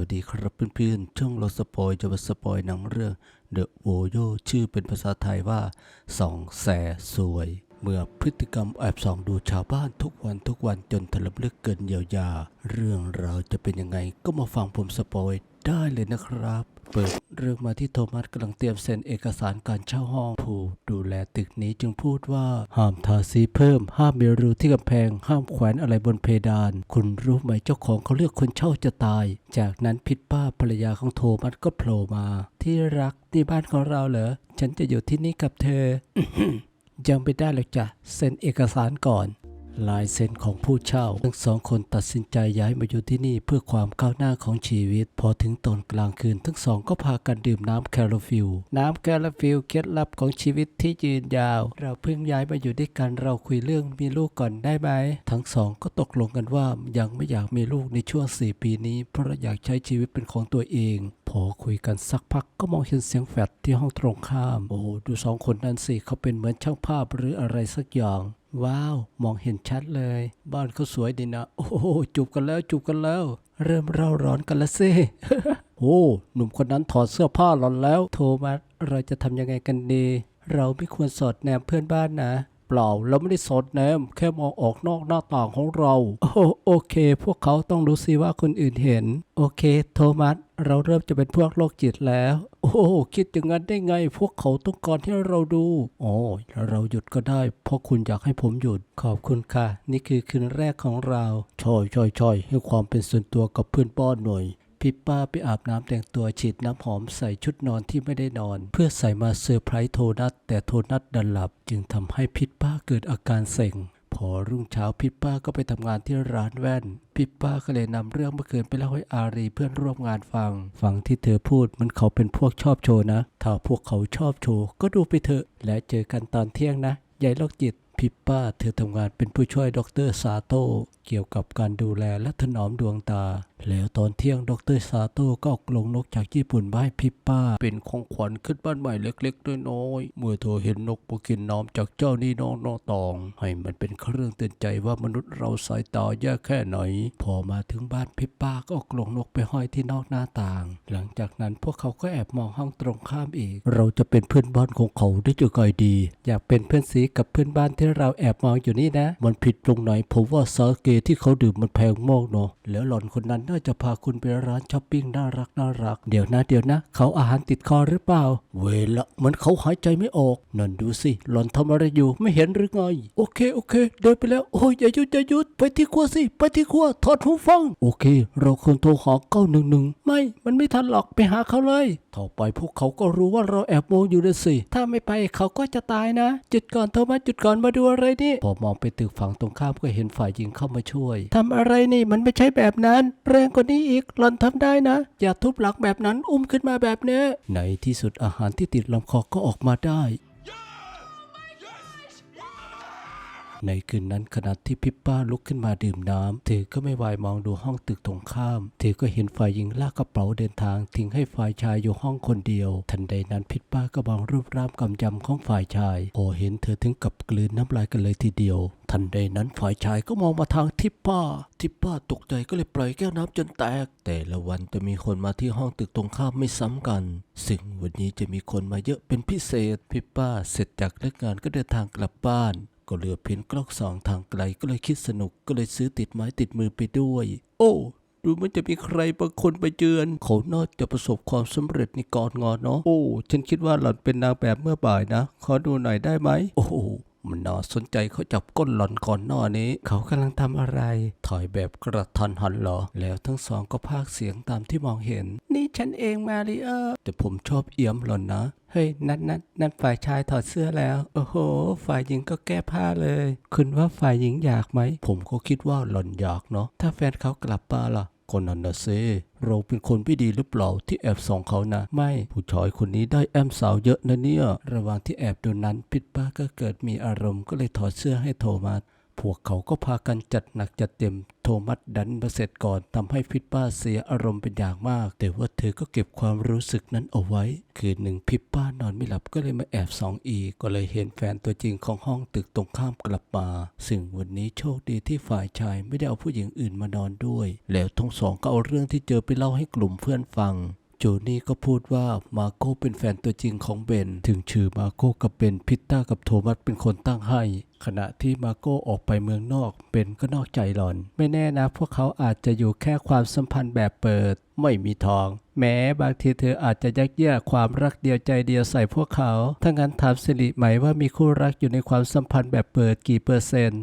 วัสดีครับเพื่อนๆ ช่องเราสปอยจะมาสปอยหนังเรื่อง The w o y o ชื่อเป็นภาษาไทยว่าสองแสสวย เมื่อพฤติกรรมแอบส่องดูชาวบ้านทุกวันทุกวันจนถลำลึกเกินเยียวยา เรื่องราวจะเป็นยังไงก็มาฟังผมสปอยได้เลยนะครับ เปิดเรื่องมาที่โทมัสกำลังเตรียมเซ็นเอกสารการเช่าห้อง ผู้ดูแลตึกนี้จึงพูดว่า ห้ามทาสีเพิ่ม ห้ามมีรูที่กำแพง ห้ามแขวนอะไรบนเพดาน คุณรู้ไหมเจ้าของเขาเลือกคนเช่าจะตาย จากนั้นพิษป้าภรรยาของโทมัสก็โผล่มา ที่รักที่บ้านของเราเหรอ ฉันจะอยู่ที่นี่กับเธอ ยังไม่ได้หรอกจ้ะเซ็นเอกสารก่อน ลายเซ็นของผู้เช่า ทั้งสองคนตัดสินใจย้ายมาอยู่ที่นี่เพื่อความก้าวหน้าของชีวิต พอถึงตอนกลางคืน ทั้งสองก็พากันดื่มน้ำแคลฟิลน้ำแคลฟิลเคล็ดลับของชีวิตที่ยืนยาว เราเพิ่งย้ายมาอยู่ด้วยกันเราคุยเรื่องมีลูกก่อนได้ไหม ทั้งสองก็ตกลงกันว่ายังไม่อยากมีลูกในช่วง 4 ปีนี้ เพราะอยากใช้ชีวิตเป็นของตัวเองพอคุยกันสักพักก็มองเห็นเสียงแฟดที่ห้องตรงข้าม โอ้ดูสองคนนั้นสิเขาเป็นเหมือนช่างภาพหรืออะไรสักอย่าง ว้าว มองเห็นชัดเลย บ้านเขาสวยดีนะ โอ้โหจูบกันแล้วจูบกันแล้ว เริ่มเร่าร้อนกันแล้วสิโอ้หนุ่มคนนั้นถอดเสื้อผ้าหลอนแล้ว โทมัสเราจะทำยังไงกันดี เราไม่ควรสอดแนมเพื่อนบ้านนะ ล่า เราไม่ได้สดแนมแค่มองออกนอกหน้าต่างของเรา โอ้โอเค พวกเขาต้องรู้สิว่าคนอื่นเห็น โอเค โทมัส เราเริ่มจะเป็นพวกโรคจิตแล้ว โอ้ คิดอย่างนั้นได้ไง พวกเขาต้องการให้เราดู โอ้เราหยุดก็ได้ เพราะคุณอยากให้ผมหยุด ขอบคุณค่ะ นี่คือคืนแรกของเรา ช่อยช่อยช่อยให้ความเป็นส่วนตัวกับเพื่อนบ้านหน่อย พี่ป้าไปอาบน้ำแต่งตัวฉีดน้ำหอมใส่ชุดนอนที่ไม่ได้นอน เพื่อใส่มาเซอร์ไพรส์โทนัทแต่โทนัทดันหลับ จึงทำให้พิษป้าเกิดอาการเซ็งพอรุ่งเช้าพิษป้าก็ไปทำงานที่ร้านแว่นพิษป้าก็เลยนำเรื่องเมื่อคืนไปเล่าให้อารีเพื่อนร่วมงานฟัง ฟังที่เธอพูดมันเขาเป็นพวกชอบโชว์นะ ถ้าพวกเขาชอบโชว์ก็ดูไปเถอะ และเจอกันตอนเที่ยงนะยายโรคจิตพิปป้าเธอทำงานเป็นผู้ช่วยดรซาโต้เกี่ยวกับการดูแลและถนอมดวงตา แล้วตอนเที่ยงดรซาโต้ก็เอากลงนกจากญี่ปุ่นมาให้พิปป้า เป็นของขวัญขึ้นบ้านใหม่เล็กๆน้อยๆเมื่อเธอเห็นนกมากินน้ำจากเจ้านี่น้องนอตอง ให้มันเป็นเครื่องเตือนใจว่ามนุษย์เราสายตาแย่แค่ไหน พอมาถึงบ้านพิปป้าก็เอากลงนกไปห้อยที่นอกหน้าต่าง หลังจากนั้นพวกเขาก็แอบมองห้องตรงข้ามอีก เราจะเป็นเพื่อนบ้านของเขาได้ยังไงดี อยากเป็นเพื่อนสีกับเพื่อนบ้านที่เราแอบมองอยู่นี่นะ มันผิดตรงไหนผมว่าสาเกที่เขาดื่มมันแพงมากเนาะแล้วหล่อนคนนั้นน่าจะพาคุณไปร้านช้อปปิ้งน่ารักน่ารัก เดี๋ยวนะเดี๋ยวนะ เขาอาหารติดคอหรือเปล่า เวละเหมือนเขาหายใจไม่ออกนั่นดูสิหล่อนทำอะไรอยู่ไม่เห็นหรือไง โอเคโอเค เดินไปแล้วโอ้ยอย่าหยุดอย่าหยุดไปที่ครัวสิ ไปที่ครัวถอดหูฟัง โอเค เราควรโทรหาเก้าหนึ่งหนึ่งไม่มันไม่ทันหรอกไปหาเขาเลยต่อไปพวกเขาก็รู้ว่าเราแอบมองอยู่นะสิ ถ้าไม่ไปเขาก็จะตายนะ จุดก่อนโทมัสจุดก่อนมาดูอะไรนี่พอมองไปตึกฝั่งตรงข้ามก็เห็นฝ่ายหญิงเข้ามาช่วยทำอะไรนี่มันไม่ใช่แบบนั้นแรงกว่านี้อีก หล่อนทำได้นะ อย่าทุบหลังแบบนั้นอุ้มขึ้นมาแบบเนี้ยในที่สุดอาหารที่ติดลำคอก็ออกมาได้ ในคืนนั้นขณะที่พิปป้าลุกขึ้นมาดื่มน้ำเธอก็ไม่วายมองดูห้องตึกตรงข้าม เธอก็เห็นฝ่ายหญิงลากกระเป๋าเดินทาง ทิ้งให้ฝ่ายชายอยู่ห้องคนเดียว ทันใดนั้นพิปป้าก็มองรูปร่างกำยำของฝ่ายชายพอเห็นเธอถึงกับกลืนน้ำลายกันเลยทีเดียว ทันใดนั้นฝ่ายชายก็มองมาทางทิปป้า ทิปป้าตกใจก็เลยปล่อยแก้วน้ำจนแตก แต่ละวันจะมีคนมาที่ห้องตึกตรงข้ามไม่ซ้ำกัน ซึ่งวันนี้จะมีคนมาเยอะเป็นพิเศษ พิปป้าเสร็จจากเลิกงานก็เดินทางกลับบ้าน ก็เหลือเพียงกล้องสองทางไกลก็เลยคิดสนุกก็เลยซื้อติดไม้ติดมือไปด้วย โอ้ดูมันจะมีใครบางคนไปเจือน เขาน่าจะประสบความสำเร็จในกอนงอนเนาะโอ้ ฉันคิดว่าหล่อนเป็นนางแบบเมื่อบ่ายนะ ขอดูหน่อยได้ไหม โอ้ มันน่าสนใจเขาจับก้นหล่อนก่อนหน้านี้ เขากำลังทำอะไร ถอยแบบกระทันหันเหรอ แล้วทั้งสองก็พากเสียงตามที่มองเห็น นี่ฉันเองมาริเออร์แต่ผมชอบเอี่ยมหล่อนนะเฮ้ยนั่นนั่นนั่นฝ่ายชายถอดเสื้อแล้ว โอ้โห ฝ่ายหญิงก็แก้ผ้าเลย คุณว่าฝ่ายหญิงอยากไหม ผมก็คิดว่าหล่อนอยากเนาะถ้าแฟนเขากลับมาล่ะ คนนั้นนะเซเราเป็นคนไม่ดีหรือเปล่าที่แอบส่องเขานะ ไม่ผู้ชายคนนี้ได้แอมสาวเยอะนะเนี่ย ระหว่างที่แอบดูนั้นพิดป้าก็เกิดมีอารมณ์ก็เลยถอดเสื้อให้โทมัส พวกเขาก็พากันจัดหนักจัดเต็ม โทมัสดันมาเสร็จก่อนทำให้พิปป้าเสียอารมณ์เป็นอย่างมาก แต่ว่าเธอก็เก็บความรู้สึกนั้นเอาไว้ คืนหนึ่งพิปป้านอนไม่หลับก็เลยมาแอบสองอีก ก็เลยเห็นแฟนตัวจริงของห้องตึกตรงข้ามกลับมา ซึ่งวันนี้โชคดีที่ฝ่ายชายไม่ได้เอาผู้หญิงอื่นมานอนด้วย แล้วทั้งสองก็เอาเรื่องที่เจอไปเล่าให้กลุ่มเพื่อนฟัง โจนี่ก็พูดว่ามาโก้เป็นแฟนตัวจริงของเบน ถึงชื่อมาโก้กับเบนพิตต้ากับโทมัสเป็นคนตั้งให้ ขณะที่มาโก้ออกไปเมืองนอก เบนก็นอกใจหลอน ไม่แน่นะพวกเขาอาจจะอยู่แค่ความสัมพันธ์แบบเปิด ไม่มีทอง แม้บางทีเธออาจจะยักแย่ความรักเดียวใจเดียวใส่พวกเขา ถ้างั้นถามสิริไหมว่ามีคู่รักอยู่ในความสัมพันธ์แบบเปิดกี่เปอร์เซ็นต์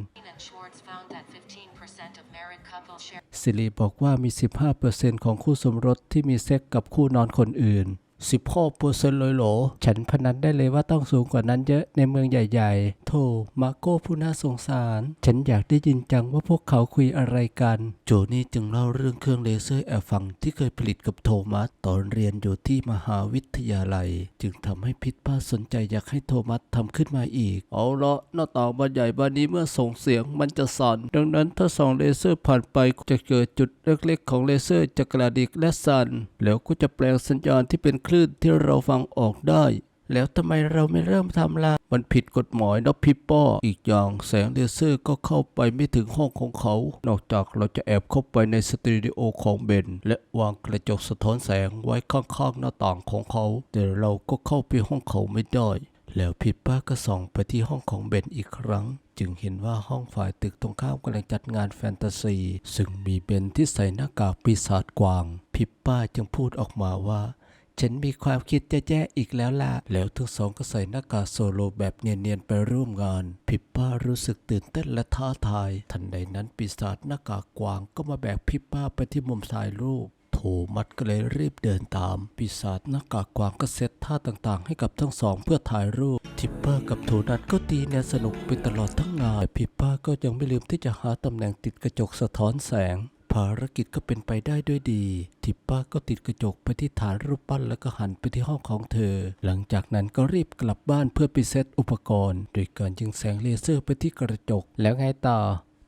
สิริบอกว่ามี 15%ของคู่สมรสที่มีเซ็กกับคู่นอนคนอื่น 15%เลยเหรอฉันพนันได้เลยว่าต้องสูงกว่านั้นเยอะในเมืองใหญ่ๆ โธ่มาโก้ผู้น่าสงสาร ฉันอยากได้ยินจังว่าพวกเขาคุยอะไรกัน โจนี่จึงเล่าเรื่องเครื่องเลเซอร์แอบฝังที่เคยผลิตกับโทมัสตอนเรียนอยู่ที่มหาวิทยาลัย จึงทำให้พิทป้าสนใจอยากให้โทมัสทำขึ้นมาอีก เอาละหน้าต่างบานใหญ่บานนี้เมื่อส่งเสียงมันจะสั่นดังนั้นถ้าส่องเลเซอร์ผ่านไปจะเกิดจุดเล็กๆของเลเซอร์จะกระดิกและสั่นแล้วก็จะแปลงสัญญาณที่เป็นคลื่นที่เราฟังออกได้ แล้วทำไมเราไม่เริ่มทำล่ะมันผิดกฎหมายนะพี่ป้อ อีกอย่างแสงเลเซอร์ก็เข้าไปไม่ถึงห้องของเขา นอกจากเราจะแอบเข้าไปในสตูดิโอของเบน และวางกระจกสะท้อนแสงไว้ข้างๆหน้าต่างของเขา แต่เราก็เข้าไปห้องเขาไม่ได้ แล้วพี่ป้าก็ส่องไปที่ห้องของเบนอีกครั้งจึงเห็นว่าห้องฝ่ายตึกตรงข้ามกำลังจัดงานแฟนตาซี ซึ่งมีเบนที่ใส่หน้ากากปีศาจกวาง พิปป้าจึงพูดออกมาว่า ฉันมีความคิดจะแย่อีกแล้วล่ะ แล้วทั้งสองก็ใส่หน้ากากโซโลแบบเนียนๆไปร่วมงาน พิปป้ารู้สึกตื่นเต้นและท้าทาย ทันใดนั้นปีศาจหน้ากากกวางก็มาแบกพิปป้าไปที่มุมถ่ายรูปโทมัสก็เลยรีบเดินตาม ปีศาจหน้ากากกวางก็เซตท่าต่างๆ ให้กับทั้งสองเพื่อถ่ายรูป ทิปเปอร์กับโทนัทก็ตีแนวสนุกไปตลอดทั้งงานแต่พิปป้าก็ยังไม่ลืมที่จะหาตำแหน่งติดกระจกสะท้อนแสง ภารกิจก็เป็นไปได้ด้วยดี ทิปป้าก็ติดกระจกไปที่ฐานรูปปั้นแล้วก็หันไปที่ห้องของเธอ หลังจากนั้นก็รีบกลับบ้านเพื่อไปเซตอุปกรณ์ โดยการยิงแสงเลเซอร์ไปที่กระจก แล้วไงต่อ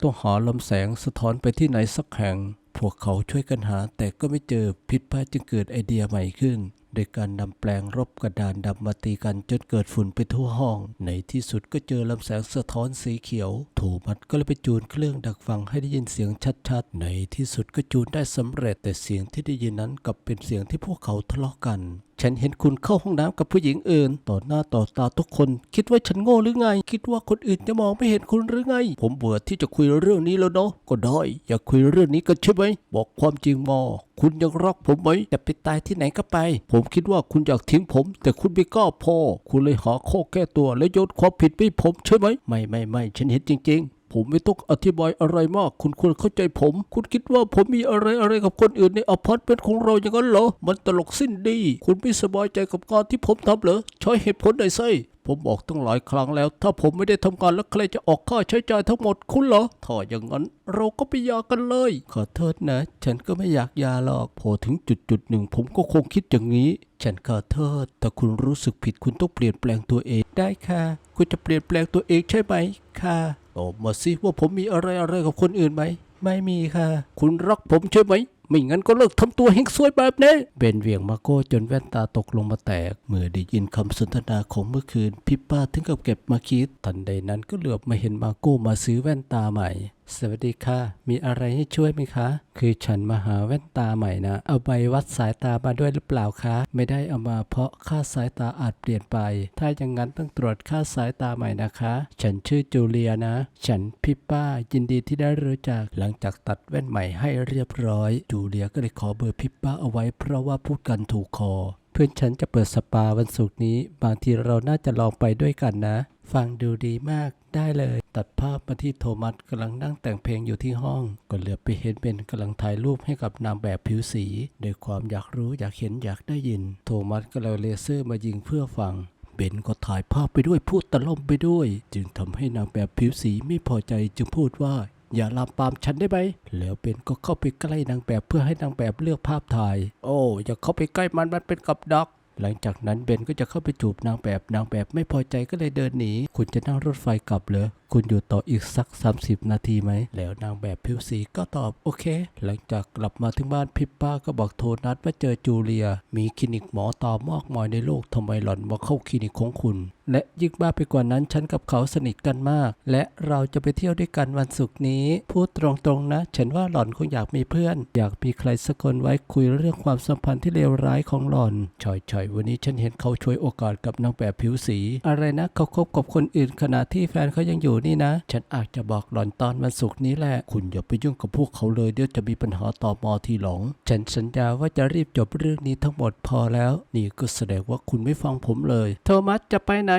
ต้องหาลำแสงสะท้อนไปที่ไหนสักแห่งพวกเขาช่วยกันหาแต่ก็ไม่เจอพิษพาจึงเกิดไอเดียใหม่ขึ้น โดยการนำแปลงรบกระดานดำมาตีกันจนเกิดฝุ่นไปทั่วห้อง ในที่สุดก็เจอลำแสงสะท้อนสีเขียวโทมัสก็เลยไปจูนเครื่องดักฟังให้ได้ยินเสียงชัดๆ ในที่สุดก็จูนได้สำเร็จ แต่เสียงที่ได้ยินนั้นกลับเป็นเสียงที่พวกเขาทะเลาะกันฉันเห็นคุณเข้าห้องน้ำกับผู้หญิงอื่น ต่อหน้าต่อตาทุกคน คิดว่าฉันโง่หรือไง คิดว่าคนอื่นจะมองไม่เห็นคุณหรือไง ผมเบื่อที่จะคุยเรื่องนี้แล้วเนาะก็ได้อยากคุยเรื่องนี้กันใช่ไหมบอกความจริงมา คุณยังรักผมไหมจะไปตายที่ไหนก็ไป ผมคิดว่าคุณอยากทิ้งผม แต่คุณไม่กล้าพอ คุณเลยหาข้อแก้ตัว และโยนความผิดไปผมใช่ไหม ไม่ไม่ไม่ฉันเห็นจริง ๆ ผมไม่ต้องอธิบายอะไรมาก คุณควรเข้าใจผม คุณคิดว่าผมมีอะไรอะไรกับคนอื่นในอพาร์ตเมนต์ของเราอย่างนั้นเหรอ มันตลกสิ้นดี คุณไม่สบายใจกับงานที่ผมทำเหรอ ใช้เหตุผลหน่อยสิผมบอกตั้งหลายครั้งแล้ว ถ้าผมไม่ได้ทำงานแล้วใครจะออกค่าใช้จ่ายทั้งหมดคุณเหรอ ถ้าอย่างนั้นเราก็ไปยากันเลย ขอโทษนะ ฉันก็ไม่อยากยาหรอก พอถึงจุดจุดหนึ่งผมก็คงคิดอย่างนี้ ฉันขอโทษแต่คุณรู้สึกผิดคุณต้องเปลี่ยนแปลงตัวเองได้ค่ะ คุณจะเปลี่ยนแปลงตัวเองใช่ไหมค่ะตอบมาสิว่าผมมีอะไรอะไรกับคนอื่นไหม ไม่มีค่ะ คุณรักผมใช่ไหม ไม่งั้นก็เลิกทำตัวเฮงซวยแบบนี้ เบนเวียงมาโก้จนแว่นตาตกลงมาแตก เมื่อได้ยินคำสนทนาของเมื่อคืน พิปป้าถึงกับเก็บมาคิด ทันใดนั้นก็เหลือบมาเห็นมาโก้มาซื้อแว่นตาใหม่ สวัสดีค่ะ มีอะไรให้ช่วยไหมคะ คือฉันมาหาแว่นตาใหม่นะ เอาใบวัดสายตามาด้วยหรือเปล่าคะ ไม่ได้เอามาเพราะค่าสายตาอาจเปลี่ยนไป ถ้าอย่างนั้นต้องตรวจค่าสายตาใหม่นะคะ ฉันชื่อจูเลียนะ ฉันพิปป้ายินดีที่ได้รู้จัก หลังจากตัดแว่นใหม่ให้เรียบร้อย จูเลียก็เลยขอเบอร์พิปป้าเอาไว้ เพราะว่าพูดกันถูกคอ เพื่อนฉันจะเปิดสปาวันศุกร์นี้ บางทีเราน่าจะลองไปด้วยกันนะ ฟังดูดีมาก ได้เลย ตัดภาพมาที่โทมัสกำลังนั่งแต่งเพลงอยู่ที่ห้อง ก็เหลือไปเห็นเบนกำลังถ่ายรูปให้กับนางแบบผิวสีด้วยความอยากรู้อยากเห็นอยากได้ยิน โทมัสก็เลยเลเซอร์มายิงเพื่อฟังเบนก็ถ่ายภาพไปด้วยพูดตะล่อมไปด้วย จึงทำให้นางแบบผิวสีไม่พอใจจึงพูดว่าอย่าลามปามฉันได้ไหม แล้วเบนก็เข้าไปใกล้นางแบบเพื่อให้นางแบบเลือกภาพถ่าย โอ้อย่าเข้าไปใกล้มันมันเป็นกับดักหลังจากนั้นเบนก็จะเข้าไปจูบนางแบบนางแบบไม่พอใจก็เลยเดินหนี คุณจะนั่งรถไฟกลับเหรอ คุณอยู่ต่ออีกสัก 30 นาทีไหม แล้วนางแบบผิวสีก็ตอบโอเค หลังจากกลับมาถึงบ้านพิปป้าก็บอกโทนัทว่าเจอจูเลีย มีคลินิกหมอตามากมายในโลกทำไมหล่อนมาเข้าคลินิกของคุณ และยิ่งบ้าไปกว่านั้นฉันกับเขาสนิทกันมาก และเราจะไปเที่ยวด้วยกันวันศุกร์นี้ พูดตรงๆนะ ฉันว่าหล่อนคงอยากมีเพื่อน อยากมีใครสักคนไว้คุยเรื่องความสัมพันธ์ที่เลวร้ายของหล่อนชอยๆวันนี้ฉันเห็นเขาช่วยโอกาสกับนางแบบผิวสี อะไรนะเขาคบกับคนอื่นขณะที่แฟนเขายังอยู่นี่นะ ฉันอาจจะบอกหล่อนตอนวันศุกร์นี้แหละ คุณอย่าไปยุ่งกับพวกเขาเลยเดี๋ยวจะมีปัญหาต่อมอทีหลง ฉันสัญญาว่าจะรีบจบเรื่องนี้ทั้งหมดพอแล้ว นี่ก็แสดงว่าคุณไม่ฟังผมเลย โทมัสจะไปไหน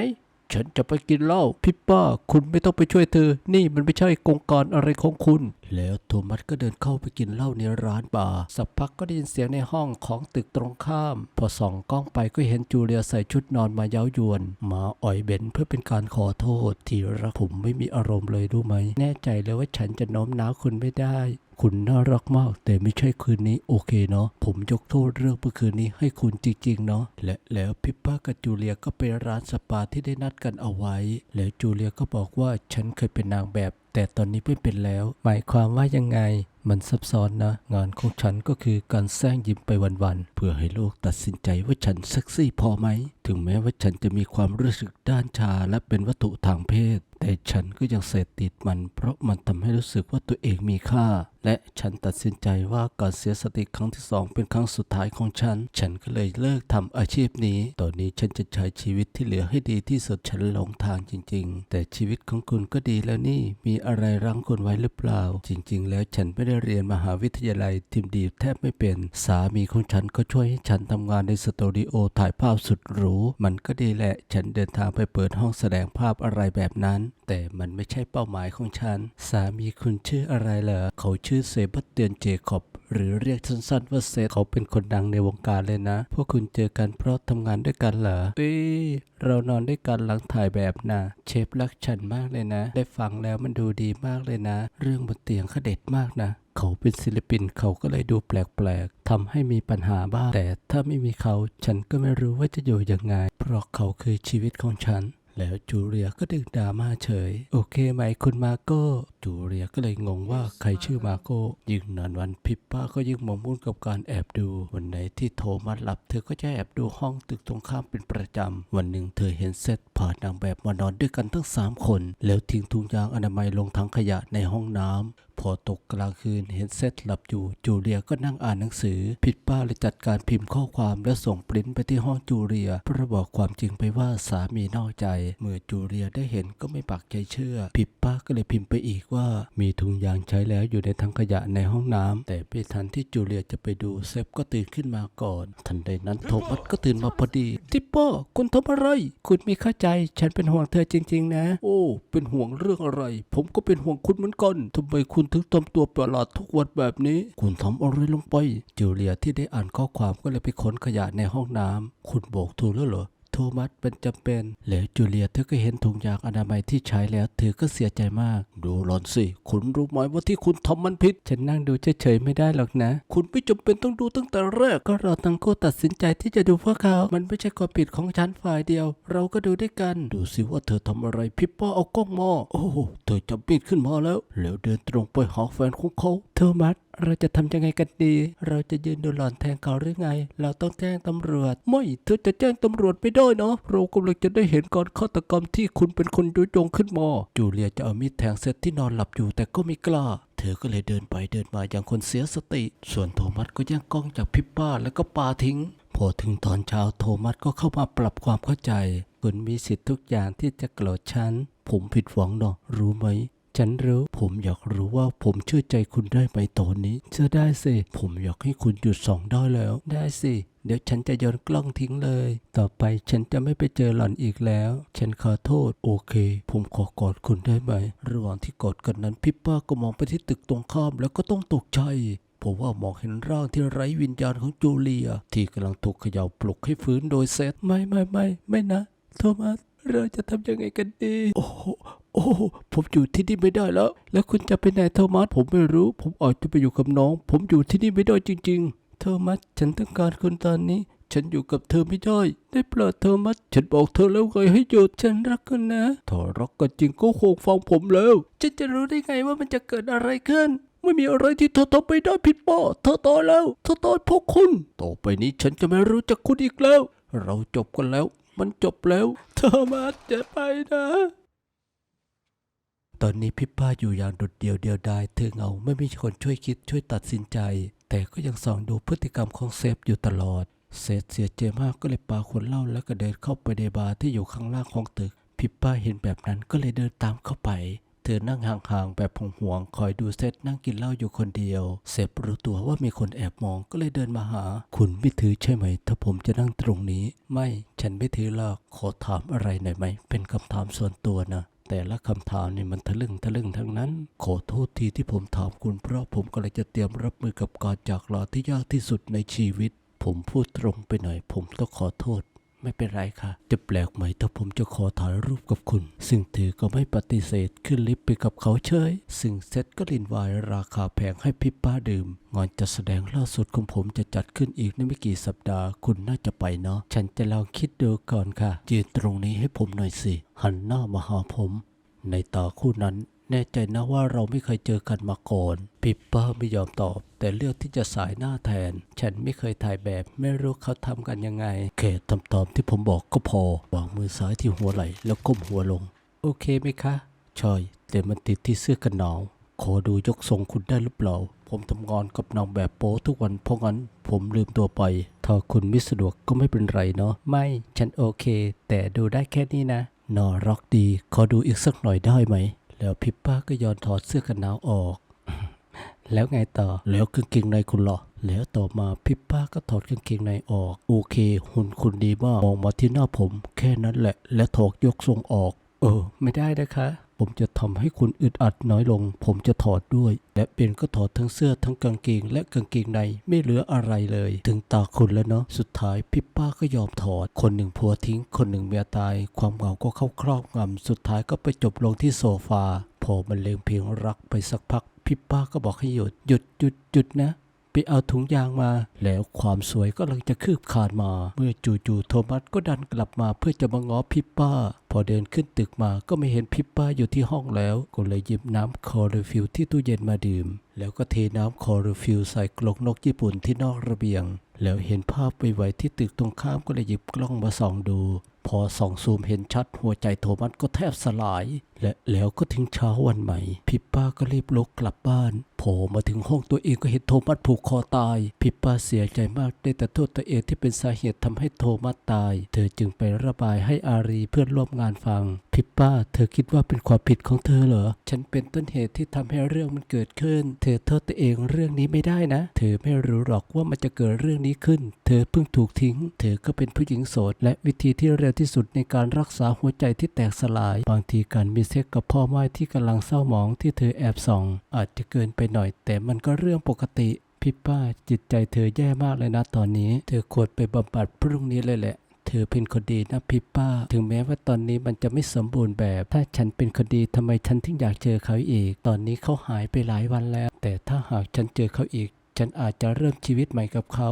ฉันจะไปกินเหล้าพี่ป้า คุณไม่ต้องไปช่วยเธอ นี่มันไม่ใช่กงการอะไรของคุณ แล้วโทมัสก็เดินเข้าไปกินเหล้าในร้านบาร์สักพักก็ได้ยินเสียงในห้องของตึกตรงข้าม พอส่องกล้องไปก็เห็นจูเลียใส่ชุดนอนมาเย้ายวน มาอ่อยเบนเพื่อเป็นการขอโทษ ที่รักผมไม่มีอารมณ์เลยรู้ไหม แน่ใจเลยว่าฉันจะโน้มน้าวคุณไม่ได้คุณน่ารักมาก แต่ไม่ใช่คืนนี้โอเคเนาะผมยกโทษเรื่องเมื่อคืนนี้ให้คุณจริงๆเนาะและแล้วพิปป้ากับจูเลียก็ไปร้านสปาที่ได้นัดกันเอาไว้ แล้วจูเลียก็บอกว่าฉันเคยเป็นนางแบบ แต่ตอนนี้ไม่เป็นแล้ว หมายความว่ายังไง มันซับซ้อนนะ งานของฉันก็คือการแซงยิ้มไปวันๆ เพื่อให้โลกตัดสินใจว่าฉันเซ็กซี่พอไหม ถึงแม้ว่าฉันจะมีความรู้สึกด้านชาและเป็นวัตถุทางเพศ แต่ฉันก็ยังเสพติดมัน เพราะมันทำให้รู้สึกว่าตัวเองมีค่า และฉันตัดสินใจว่าการเสียสติครั้งที่สองเป็นครั้งสุดท้ายของฉัน ฉันก็เลยเลิกทำอาชีพนี้ ตอนนี้ฉันจะใช้ชีวิตที่เหลือให้ดีที่สุดฉันหลงทางจริง ๆ แต่ชีวิตของคุณก็ดีแล้วนี่ มีอะไรรั้งคุณไว้หรือเปล่า จริง ๆ แล้วฉันไม่ได้เรียนมหาวิทยาลัยทีมดีแทบไม่เป็น สามีของฉันก็ช่วยให้ฉันทำงานในสตูดิโอถ่ายภาพสุดหรู มันก็ดีแหละ ฉันเดินทางไปเปิดห้องแสดงภาพอะไรแบบนั้นแต่มันไม่ใช่เป้าหมายของฉัน สามีคุณชื่ออะไรเหรอ เขาชื่อเซบาสเตียนเจคอบหรือเรียกสั้นๆว่าเซธเขาเป็นคนดังในวงการเลยนะ พวกคุณเจอกันเพราะทำงานด้วยกันเหรอเอ้ยเรานอนด้วยกันหลังถ่ายแบบนะเชฟรักฉันมากเลยนะ ได้ฟังแล้วมันดูดีมากเลยนะ เรื่องบนเตียงเขาเด็ดมากนะ เขาเป็นศิลปินเขาก็เลยดูแปลกๆทำให้มีปัญหาบ้าง แต่ถ้าไม่มีเขาฉันก็ไม่รู้ว่าจะอยู่ยังไง เพราะเขาคือชีวิตของฉัน แล้วจูเลียก็ดึงดราม่าเฉย โอเคไหมคุณมาโก้ จูเลียก็เลยงงว่าใครชื่อมาโก้ ยิ่งนานวันพิปป้าก็ยิ่งหมกมุ่นกับการแอบดู วันไหนที่โทรมาหลับเธอก็จะแอบดูห้องตึกตรงข้ามเป็นประจำ วันหนึ่งเธอเห็นเซตพานางแบบมานอนด้วยกันทั้งสามคน แล้วทิ้งถุงยางอนามัยลงถังขยะในห้องน้ำพอตกกลางคืนเห็นเซตหลับอยู่จูเลียก็นั่งอ่านหนังสือ ผิดป้าเลยจัดการพิมพ์ข้อความแล้วส่งปริ้นไปที่ห้องจูเลียเพื่อบอกความจริงไปว่าสามีนอกใจ เมื่อจูเลียได้เห็นก็ไม่ปักใจเชื่อ ผิดป้าก็เลยพิมพ์ไปอีกว่า มีถุงยางใช้แล้วอยู่ในถังขยะในห้องน้ำแต่ไม่ทันที่จูเลียจะไปดูเซฟก็ตื่นขึ้นมาก่อน ทันใดนั้นโทมัสก็ตื่นมาพอดีทิปเปอร์คุณทำอะไร คุณมีเข้าใจ ฉันเป็นห่วงเธอจริง ๆ นะ โอ้ เป็นห่วงเรื่องอะไร ผมก็เป็นห่วงคุณเหมือนกันทำไมคุณถึงทำตัวประหลาดทุกวันแบบนี้ คุณทำอะไรลงไป จูเลียที่ได้อ่านข้อความก็เลยไปค้นขยะในห้องน้ำคุณบอกถูกแล้วเหรอ โทมัสเป็นจำเป็น แล้วจูเลียเธอก็เห็นถุงยางอนามัยที่ใช้แล้วเธอก็เสียใจมาก ดูหลอนสิ คุณรู้ไหมว่าที่คุณทำมันผิด ฉันนั่งดูเฉยๆไม่ได้หรอกนะ คุณไม่จำเป็นต้องดูตั้งแต่แรก ก็เราทั้งคู่ตัดสินใจที่จะดูพวกเขา มันไม่ใช่ความผิดของฉันฝ่ายเดียว เราก็ดูด้วยกัน ดูสิว่าเธอทำอะไรพิปป้าเอากล้องมาโอ้เธอจับมีดขึ้นมาแล้ว แล้วเดินตรงไปหาแฟนของเขาโทมัส เราจะทำยังไงกันดี เราจะยืนดูหลอนแทงเขาหรือไง เราต้องแจ้งตำรวจ ไม่เธอจะแจ้งตำรวจไม่ได้เนาะเรากำลังจะได้เห็นการฆาตกรรมที่คุณเป็นคนยุยงขึ้นมา จูเลียจะเอามีดแทงเซตที่นอนหลับอยู่แต่ก็ไม่กล้า เธอก็เลยเดินไปเดินมาอย่างคนเสียสติ ส่วนโทมัสก็แย่งกล้องจากพิปป้าแล้วก็ปาทิ้ง พอถึงตอนเช้าโทมัสก็เข้ามาปรับความเข้าใจ คุณมีสิทธิ์ทุกอย่างที่จะโกรธฉัน ผมผิดหวังเนาะรู้ไหม ฉันรู้ ผมอยากรู้ว่าผมเชื่อใจคุณได้ไหมตอนนี้ เชื่อได้สิ ผมอยากให้คุณหยุดส่องได้แล้ว ได้สิ เดี๋ยวฉันจะโยนกล้องทิ้งเลย ต่อไปฉันจะไม่ไปเจอหล่อนอีกแล้ว ฉันขอโทษ โอเค ผมขอกอดคุณได้ไหม ระหว่างที่กอดกันนั้นพิปป้าก็มองไปที่ตึกตรงข้ามแล้วก็ต้องตกใจผมว่ามองเห็นร่างที่ไร้วิญญาณของจูเลีย ที่กำลังถูกเขย่าปลุกให้ฟื้นโดยเซธไม่ไม่ไม่ไม่นะ โทมัสเราจะทำยังไงกันดี โอ้ โอ้ผมอยู่ที่นี่ไม่ได้แล้ว แล้วคุณจะไปไหนโทอมัสผมไม่รู้ ผมอาจจะไปอยู่กับน้อง ผมอยู่ที่นี่ไม่ได้จริงๆโทอมัสฉันต้องการคุณตอนนี้ ฉันอยู่กับเธอไม่ได้ ได้โปรดเธอมัดฉันบอกเธอแล้วไงให้หยุดฉันรักกันนะถ้ารักกันจริงก็คงฟังผมแล้วฉันจะรู้ได้ไงว่ามันจะเกิดอะไรขึ้นไม่มีอะไรที่เธอทำไม่ได้ผิดป้อเธอตายแล้ว เธอตายเพราะคุณ ต่อไปนี้ฉันจะไม่รู้จักคุณอีกแล้ว เราจบกันแล้ว มันจบแล้ว เธอมาจะไปนะ ตอนนี้พี่ป้าอยู่อย่างโดดเดี่ยวเดียวดายเธอเหงาไม่มีคนช่วยคิดช่วยตัดสินใจ แต่ก็ยังส่องดูพฤติกรรมของเซฟอยู่ตลอด เซฟเสียใจมากก็เลยปาขวดเหล้าแล้วก็เดินเข้าไปในบาร์ที่อยู่ข้างล่างของตึกพี่ป้าเห็นแบบนั้นก็เลยเดินตามเข้าไป เธอนั่งห่างๆแบบห่วงๆคอยดูเซตนั่งกินเหล้าอยู่คนเดียว เซฟรู้ตัวว่ามีคนแอบมองก็เลยเดินมาหา คุณไม่ถือใช่ไหม ถ้าผมจะนั่งตรงนี้ ไม่ ฉันไม่ถือหรอกขอถามอะไรหน่อยไหม เป็นคำถามส่วนตัวนะ แต่ละคำถามนี่มันทะลึ่งทะลึ่งทั้งนั้น ขอโทษทีที่ผมถามคุณเพราะผมกำลังจะเตรียมรับมือกับการจากลาที่ยากที่สุดในชีวิต ผมพูดตรงไปหน่อย ผมต้องขอโทษ ไม่เป็นไรค่ะ จะแปลกไหมถ้าผมจะขอถ่ายรูปกับคุณ ซึ่งเธอก็ไม่ปฏิเสธขึ้นลิฟต์ไปกับเขาเฉย ซึ่งเซตก็ลินไวน์ราคาแพงให้พี่ป้าดื่ม งานจัดแสดงล่าสุดของผมจะจัดขึ้นอีกในไม่กี่สัปดาห์ คุณน่าจะไปเนาะ ฉันจะลองคิดดูก่อนค่ะ ยืนตรงนี้ให้ผมหน่อยสิ หันหน้ามาหาผม ในตาคู่นั้น แน่ใจนะว่าเราไม่เคยเจอกันมาก่อนปิปเป้าไม่ยอมตอบ แต่เลือกที่จะสายหน้าแทน ฉันไม่เคยถ่ายแบบไม่รู้เขาทำกันยังไงแค่ทำตามที่ผมบอกก็พอวางมือซ้ายที่หัวไหล่แล้วก้มหัวลง โอเคไหมคะชอยแต่มันติดที่เสื้อกันหนาวขอดูยกทรงคุณได้หรือเปล่า ผมทำงานกับนางแบบโป๊ทุกวันเพราะงั้นผมลืมตัวไป ถ้าคุณไม่สะดวกก็ไม่เป็นไรเนาะ ไม่ ฉันโอเค แต่ดูได้แค่นี้นะน่ารักดี ขอดูอีกสักหน่อยได้ไหม แล้วพิปป้าก็ยอนถอดเสื้อกันหนาวออก แล้วไงต่อ แล้วกางเกงในคุณหรอ แล้วต่อมาพิปป้าก็ถอดกางเกงในออก โอเค หุ่นคุณดีมาก มองมาที่หน้าผม แค่นั้นแหละ และถอดยกทรงออก เออ ไม่ได้นะคะ ผมจะทำให้คุณอึดอัดน้อยลง ผมจะถอดด้วย และเบนก็ถอดทั้งเสื้อทั้งกางเกง และกางเกงในไม่เหลืออะไรเลย ถึงตาคุณแล้วเนาะสุดท้ายพิปป้าก็ยอมถอด คนหนึ่งผัวทิ้ง คนหนึ่งเมียตาย ความเหงาก็เข้าครอบงำสุดท้ายก็ไปจบลงที่โซฟาพอมันเลงเพลงรักไปสักพักพิปป้าก็บอกให้หยุดหยุดหยุดหยุดนะ ไปเอาถุงยางมา แล้วความสวยก็กำลังจะคืบคลานมา เมื่อจู่ๆโทมัสก็ดันกลับมาเพื่อจะมาง้อพิปป้า พอเดินขึ้นตึกมาก็ไม่เห็นพิปป้าอยู่ที่ห้องแล้ว ก็เลยหยิบน้ำคอร์ฟิลที่ตู้เย็นมาดื่ม แล้วก็เทน้ำคอร์ฟิลใส่กลงนกญี่ปุ่นที่นอกระเบียง แล้วเห็นภาพไวๆที่ตึกตรงข้ามก็เลยหยิบกล้องมาส่องดู พอส่องซูมเห็นชัดหัวใจโทมัสก็แทบสลาย และแล้วก็ถึงเช้าวันใหม่ พิปป้าก็รีบลุกกลับบ้านโผล่มาถึงห้องตัวเองก็เห็นโทมัสผูกคอตาย พิปป้าเสียใจมากได้แต่โทษตัวเองที่เป็นสาเหตุทำให้โทมัสตาย เธอจึงไประบายให้อารีเพื่อนร่วมงานฟัง พิปป้า เธอคิดว่าเป็นความผิดของเธอเหรอ ฉันเป็นต้นเหตุที่ทำให้เรื่องมันเกิดขึ้น เธอโทษตัวเองเรื่องนี้ไม่ได้นะ เธอไม่รู้หรอกว่ามันจะเกิดเรื่องนี้ขึ้น เธอเพิ่งถูกทิ้ง เธอก็เป็นผู้หญิงโสดและวิธีที่เร็วที่สุดในการรักษาหัวใจที่แตกสลาย บางทีการมีเซ็กกับพ่อไม้ที่กำลังเศร้าหมองที่เธอแอบส่อง อาจจะเกินไปหน่อย แต่มันก็เรื่องปกติพี่ป้าจิตใจเธอแย่มากเลยนะตอนนี้ เธอควรไปบำบัดพรุ่งนี้เลยแหละ เธอเป็นคนดีนะพี่ป้า ถึงแม้ว่าตอนนี้มันจะไม่สมบูรณ์แบบ ถ้าฉันเป็นคนดีทำไมฉันถึงอยากเจอเขาอีก ตอนนี้เขาหายไปหลายวันแล้ว แต่ถ้าหากฉันเจอเขาอีก ฉันอาจจะเริ่มชีวิตใหม่กับเขา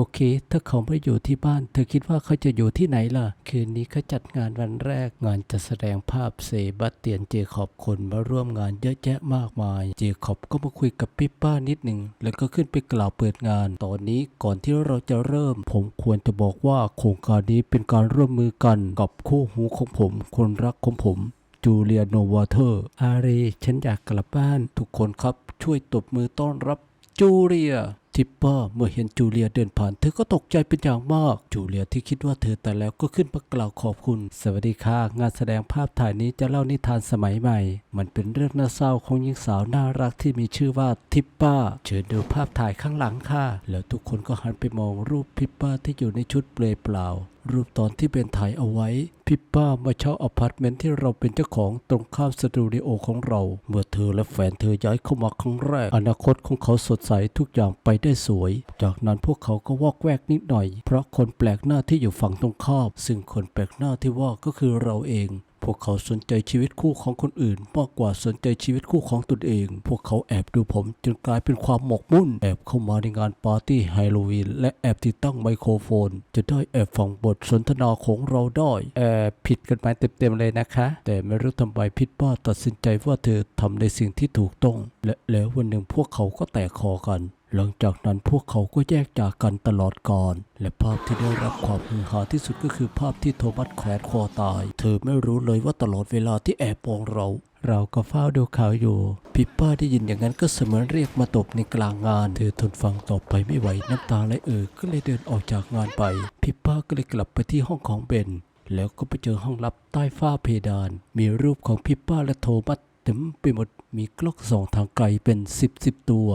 โอเค ถ้าเขาไม่อยู่ที่บ้าน เธอคิดว่าเขาจะอยู่ที่ไหนล่ะ คืนนี้เขาจัดงานวันแรก งานจะแสดงภาพเซบาสเตียนเจคอบคนมาร่วมงานเยอะแยะมากมาย เจคอบก็มาคุยกับพี่ป้านิดหนึ่ง แล้วก็ขึ้นไปกล่าวเปิดงาน ตอนนี้ก่อนที่เราจะเริ่ม ผมควรจะบอกว่าโครงการนี้เป็นการร่วมมือกันกับคู่หูของผม คนรักของผมจูเลียโนวาเทอร์ อารีฉันอยากกลับบ้าน ทุกคนครับช่วยตบมือต้อนรับจูเลีย ทิปเปอร์เมื่อเห็นจูเลียเดินผ่าน เธอก็ตกใจเป็นอย่างมาก จูเลียที่คิดว่าเธอแต่แล้วก็ขึ้นมากล่าวขอบคุณ สวัสดีค่ะ งานแสดงภาพถ่ายนี้จะเล่านิทานสมัยใหม่ มันเป็นเรื่องน่าเศร้าของหญิงสาวน่ารักที่มีชื่อว่าทิปเปอร์เชิญดูภาพถ่ายข้างหลังค่ะ แล้วทุกคนก็หันไปมองรูปทิปเปอร์ที่อยู่ในชุดเปลอยเปล่ารูปตอนที่เป็นถ่ายเอาไว้พิปป้ามาเช่าอพาร์ตเมนต์ที่เราเป็นเจ้าของตรงข้ามสตูดิโอของเรา เมื่อเธอและแฟนเธอย้ายเข้ามาครั้งแรก อนาคตของเขาสดใสทุกอย่างไปได้สวย จากนั้นพวกเขาก็วอกแวกนิดหน่อย เพราะคนแปลกหน้าที่อยู่ฝั่งตรงข้ามซึ่งคนแปลกหน้าที่ว่าก็คือเราเอง วกเขาสนใจชีวิตคู่ของคนอื่น มากกว่าสนใจชีวิตคู่ของตนเอง พวกเขาแอบดูผมจนกลายเป็นความหมกมุ่น แอบเข้ามาในงานปาร์ตี้ไฮโลวีนและแอบติดตั้งไมโครโฟน จะได้แอบฟังบทสนทนาของเราได้แอบผิดกันไปเต็มๆเลยนะคะ แต่ไม่รู้ทำไมพิษป้าตัดสินใจว่าเธอทำในสิ่งที่ถูกต้อง และแล้ววันหนึ่งพวกเขาก็แตกคอกัน หลังจากนั้นพวกเขาก็แยกจากกันตลอดกาลและภาพที่ได้รับความฮือฮาที่สุดก็คือภาพที่โทมัสแขวนคอตาย เธอไม่รู้เลยว่าตลอดเวลาที่แอบมองเรา เราก็เฝ้าดูเขาอยู่ พิปป้าได้ยินอย่างนั้นก็เสมือนเรียกมาตบในกลางงาน เธอทนฟังต่อไปไม่ไหวน้ำตาไหลเอ่อก็เลยเดินออกจากงานไป พิปป้าก็เลยกลับไปที่ห้องของเบนแล้วก็ไปเจอห้องลับใต้ฝ้าเพดาน มีรูปของพิปป้าและโทมัสเต็มไปหมดมีกล้องส่องทางไกลเป็นสิบสิบตัว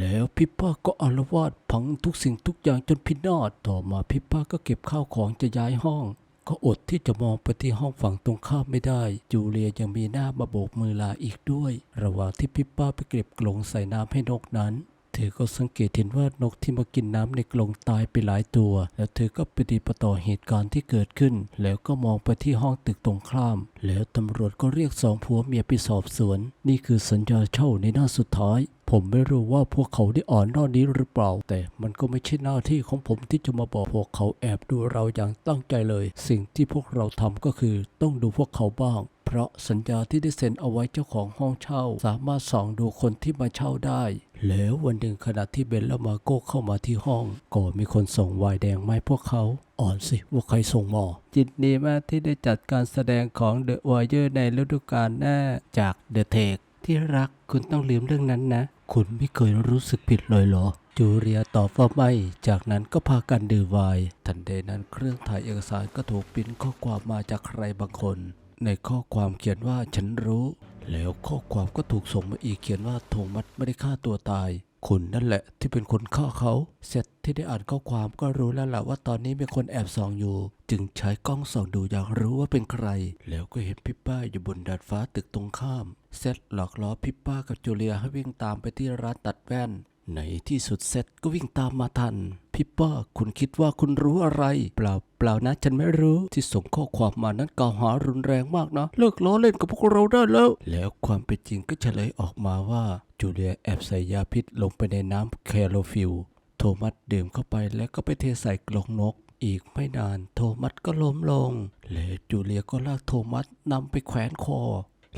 แล้วพี่ป้าก็อารวาดพังทุกสิ่งทุกอย่างจนพินาศต่อมาพี่ป้าก็เก็บข้าวของจะย้ายห้อง ก็อดที่จะมองไปที่ห้องฝั่งตรงข้ามไม่ได้ จูเลียยังมีหน้ามาโบกมือลาอีกด้วย ระหว่างที่พี่ป้าไปเก็บกลงใส่น้ำให้นกนั้น เธอก็สังเกตเห็นว่านกที่มากินน้ำในกรงตายไปหลายตัว แล้วเธอก็ปฏิปต่อเหตุการณ์ที่เกิดขึ้น แล้วก็มองไปที่ห้องตึกตรงข้าม แล้วตำรวจก็เรียกสองผัวเมียไปสอบสวน นี่คือสัญญาเช่าในหน้าสุดท้ายผมไม่รู้ว่าพวกเขาได้อ่อนนอนนี้หรือเปล่า แต่มันก็ไม่ใช่หน้าที่ของผมที่จะมาบอกพวกเขาแอบดูเราอย่างตั้งใจเลย สิ่งที่พวกเราทำก็คือต้องดูพวกเขาบ้าง เพราะสัญญาที่ได้เซ็นเอาไว้เจ้าของห้องเช่า สามารถส่องดูคนที่มาเช่าได้ แล้ววันหนึ่งขณะที่เบนและมาโก้เข้ามาที่ห้อง ก็มีคนส่งไวน์แดงมาให้พวกเขา อ่อนสิว่าใครส่งมาจิตดีมากที่ได้จัดการแสดงของเดอะวอ r เ o อร์ในฤดูกาลหน้าจากเดอะเทคที่รักคุณต้องลืมเรื่องนั้นนะ คุณไม่เคยรู้สึกผิดเลยเหรอ จูเลียตอบว่าไม่ จากนั้นก็พากันดื่มไวน์ทันใดนั้นเครื่องถ่ายเอกสารก็ถูกปริ้นข้อความมาจากใครบางคน ในข้อความเขียนว่าฉันรู้ แล้วข้อความก็ถูกส่งมาอีกเขียนว่าโทมัสไม่ได้ฆ่าตัวตายคุณนั่นแหละที่เป็นคนฆ่าเขา เสร็จที่ได้อ่านข้อความก็รู้แล้วล่ะว่าตอนนี้มีคนแอบส่องอยู่ จึงใช้กล้องส่องดูอยากรู้ว่าเป็นใคร แล้วก็เห็นพิปป้าอยู่บนดาดฟ้าตึกตรงข้ามเซตหลอกล้อพิปป้ากับจูเลียให้วิ่งตามไปที่ร้านตัดแว่น ในที่สุดเซตก็วิ่งตามมาทันพิปป้าคุณคิดว่าคุณรู้อะไร เปล่าเปล่านะฉันไม่รู้ ที่ส่งข้อความมานั้นกล่าวหารุนแรงมากนะ เลิกล้อเล่นกับพวกเราได้แล้ว แล้วความเป็นจริงก็เฉลยออกมาว่า จูเลียแอบใส่ยาพิษลงไปในน้ำแคโรฟิล โทมัสดื่มเข้าไปแล้วก็ไปเทใส่กล่องนก อีกไม่นานโทมัสก็ล้มลง และจูเลียก็ลากโทมัสนำไปแขวนคอ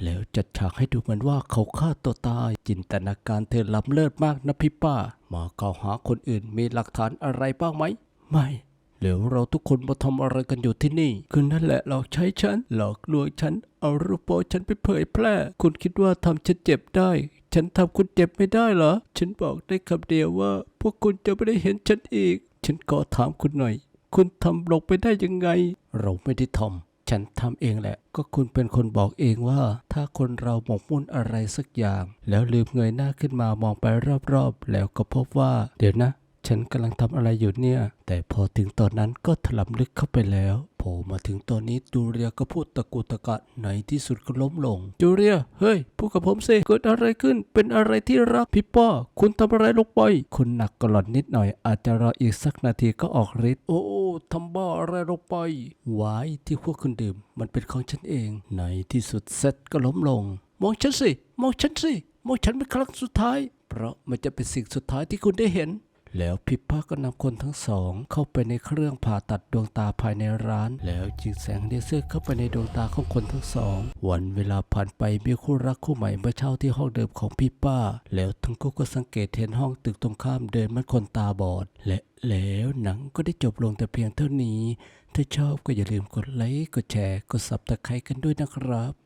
แล้วจัดฉากให้ดูเหมือนว่าเขาฆ่าตัวตาย จินตนาการเธอล้ำเลิศมากนะพี่ป้า มากล่าหาคนอื่นมีหลักฐานอะไรบ้างไหม ไม่แล้วเราทุกคนมาทำอะไรกันอยู่ที่นี่ คือนั่นแหละหลอกใช้ฉัน หลอกลวงฉัน เอารูปโปฉันไปเผยแพร่ คุณคิดว่าทำฉันเจ็บได้ ฉันทำคุณเจ็บไม่ได้เหรอ ฉันบอกได้คำเดียวว่า พวกคุณจะไม่ได้เห็นฉันอีก ฉันขอถามคุณหน่อย คุณทำลงไปได้ยังไง เราไม่ได้ทำ ฉันทำเองแหละ ก็คุณเป็นคนบอกเองว่า ถ้าคนเราหมกมุ่นอะไรสักอย่าง แล้วลืมเงยหน้าขึ้นมามองไปรอบๆ แล้วก็พบว่า เดี๋ยวนะ ฉันกำลังทำอะไรอยู่เนี่ย แต่พอถึงตอนนั้นก็ถลำลึกเข้าไปแล้ว ล่มาถึงตอนนี้จูเลียก็พูดตะกุตะกะในที่สุดก็ล้มลง จูเลีย เฮ้ย พูดกับผมสิ เกิดอะไรขึ้น เป็นอะไรที่รักพี่ป้าคุณทำอะไรลงไป คุณหนักกระหล่อนนิดหน่อย อาจจะรออีกสักนาทีก็ออกฤทธิ์ โอ้ทำบ้าอะไรลงไปไว้ที่พวกคุณดื่ม มันเป็นของฉันเอง ในที่สุดเซตก็ล้มลง มองฉันสิ มองฉันสิ มองฉันเป็นครั้งสุดท้าย เพราะมันจะเป็นสิ่งสุดท้ายที่คุณได้เห็น แล้วพิพาก็นำคนทั้งสอง เข้าไปในเครื่องผ่าตัดดวงตาภายในร้าน แล้วจิงแสงเลเซอร์เข้าไปในดวงตาของคนทั้งสอง วันเวลาผ่านไปมีคู่รักคู่ใหม่มาเช่าที่ห้องเดิมของพี่ป้า แล้วทั้งคู่ก็สังเกตเห็นห้องตึกตรงข้ามเดินมันคนตาบอด และแล้วหนังก็ได้จบลงแต่เพียงเท่านี้ ถ้าชอบก็อย่าลืมกดไลค์กดแชร์กดซับตะไคร้กันด้วยนะครับ